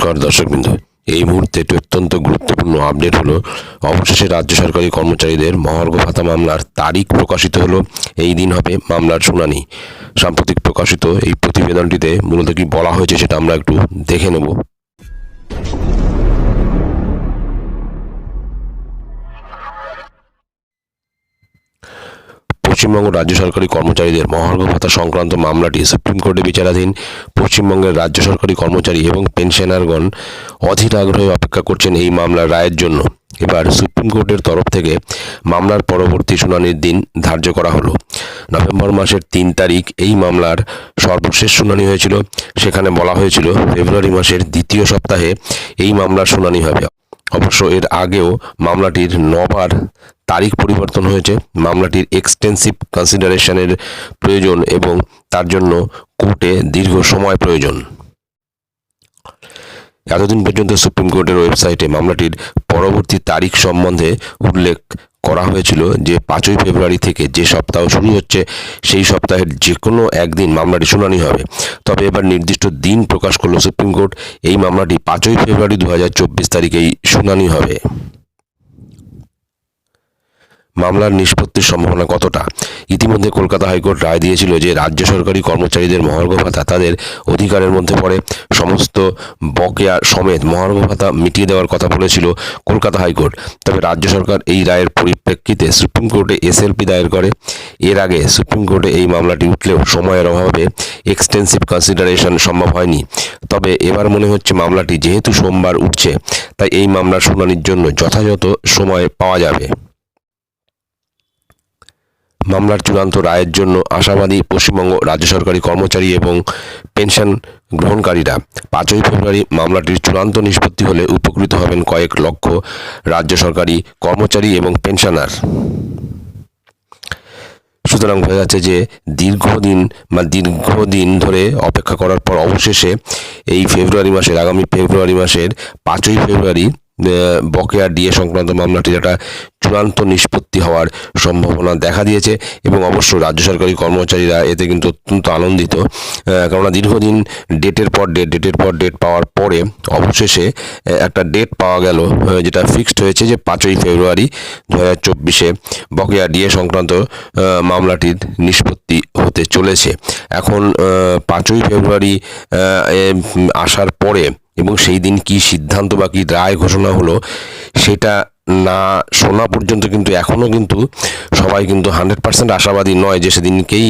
নমস্কার দর্শকবৃন্দ। এই মুহূর্তে একটি অত্যন্ত গুরুত্বপূর্ণ আপডেট হলো, অবশেষে রাজ্য সরকারি কর্মচারীদের মহার্ঘ ভাতা মামলার তারিখ প্রকাশিত হলো, এই দিন হবে মামলার শুনানি। সাম্প্রতিক প্রকাশিত এই প্রতিবেদনটিতে মূলত কি বলা হয়েছে সেটা আমরা একটু দেখে নেব। পশ্চিমবঙ্গ রাজ্য সরকারি কর্মচারীদের মহার্ঘ ভাতা সংক্রান্ত মামলাটি সুপ্রিম কোর্টে বিচারাধীন পশ্চিমবঙ্গের রাজ্য সরকারি কর্মচারী এবং পেনশনারগণ অধীর আগ্রহে অপেক্ষা করছেন এই মামলার রায়ের জন্য। এবার সুপ্রিম কোর্টের তরফ থেকে মামলার পরবর্তী শুনানির দিন ধার্য করা হলো। নভেম্বর মাসের তিন তারিখ এই মামলার সর্বশেষ শুনানি হয়েছিল। সেখানে বলা হয়েছিল, ফেব্রুয়ারি মাসের দ্বিতীয় সপ্তাহে এই মামলার শুনানি হবে। অবশ্য এর আগেও মামলাটির নবার তারিখ পরিবর্তন হয়েছে। মামলাটির এক্সটেন্সিভ কনসিডারেশনের প্রয়োজন এবং তার জন্য কোর্টে দীর্ঘ সময় প্রয়োজন। এতদিন পর্যন্ত সুপ্রিম কোর্টের ওয়েবসাইটে মামলাটির পরবর্তী তারিখ সম্বন্ধে উল্লেখ করা হয়েছিল যে পাঁচই ফেব্রুয়ারি থেকে যে সপ্তাহ শুরু হচ্ছে, সেই সপ্তাহের যে কোনো একদিন মামলাটি শুনানি হবে। তবে এবার নির্দিষ্ট দিন প্রকাশ করল সুপ্রিম কোর্ট, এই মামলাটি পাঁচই ফেব্রুয়ারি দু হাজার চব্বিশ তারিখেই শুনানি হবে। মামলার নিষ্পত্তির সম্ভাবনা কতটা? ইতিমধ্যে কলকাতা হাইকোর্ট রায় দিয়েছিল যে রাজ্য সরকারি কর্মচারীদের মহার্ঘ ভাতা তাদের অধিকারের মধ্যে পড়ে। সমস্ত বকেয়া সমেত মহার্ঘ ভাতা মিটিয়ে দেওয়ার কথা বলেছিল কলকাতা হাইকোর্ট। তবে রাজ্য সরকার এই রায়ের পরিপ্রেক্ষিতে সুপ্রিম কোর্টে এসএলপি দায়ের করে। এর আগে সুপ্রিম কোর্টে এই মামলাটি উঠলেও সময়ের অভাবে এক্সটেন্সিভ কনসিডারেশন সম্ভব হয়নি। তবে এবার মনে হচ্ছে মামলাটি যেহেতু সোমবার উঠছে, তাই এই মামলার শুনানির জন্য যথাযথ সময় পাওয়া যাবে। মামলার চূড়ান্ত রায়ের জন্য আশাবাদী পশ্চিমবঙ্গ রাজ্য সরকারি কর্মচারী এবং পেনশন গ্রহণকারীরা পাঁচই ফেব্রুয়ারি মামলাটির চূড়ান্ত নিষ্পত্তি হলে উপকৃত হবেন কয়েক লক্ষ রাজ্য সরকারি কর্মচারী এবং পেনশনার। সুতরাং বোঝা যাচ্ছে যে দীর্ঘদিন বা দীর্ঘদিন ধরে অপেক্ষা করার পর অবশেষে এই ফেব্রুয়ারি মাসের, আগামী ফেব্রুয়ারি মাসের পাঁচই ফেব্রুয়ারি বকেয়া ডিএ সংক্রান্ত মামলাটির একটা চূড়ান্ত নিষ্পত্তি হওয়ার সম্ভাবনা দেখা দিয়েছে এবং অবশ্য রাজ্য সরকারি কর্মচারীরা এতে কিন্তু অত্যন্ত আনন্দিত। কেননা দীর্ঘদিন ডেটের পর ডেট, ডেটের পর ডেট পাওয়ার পরে অবশেষে একটা ডেট পাওয়া গেল যেটা ফিক্সড হয়েছে যে পাঁচই ফেব্রুয়ারি দু হাজার চব্বিশে বকেয়া ডিএ সংক্রান্ত মামলাটির নিষ্পত্তি হতে চলেছে। এখন পাঁচই ফেব্রুয়ারি আসার পরে এবং সেই দিন কি সিদ্ধান্ত বা কি রায় ঘোষণা হলো, সেটা না শোনা পর্যন্ত কিন্তু এখনও কিন্তু সবাই কিন্তু হান্ড্রেড পার্সেন্ট আশাবাদী নয় যে সেদিনকেই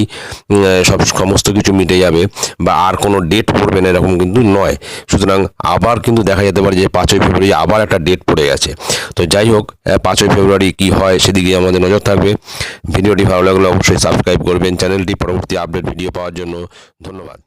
সব সমস্ত কিছু মিটে যাবে বা আর কোনো ডেট পড়বে না এরকম কিন্তু নয়। সুতরাং আবার কিন্তু দেখা যেতে পারে যে পাঁচই ফেব্রুয়ারি আবার একটা ডেট পড়ে গেছে। তো যাই হোক পাঁচই ফেব্রুয়ারি কি হয় সেদিকে আমাদের নজর থাকবে। ভিডিওটি ভালো লাগলে অবশ্যই সাবস্ক্রাইব করবেন। চ্যানেলটি পরবর্তী আপডেট ভিডিও পাওয়ার জন্য ধন্যবাদ।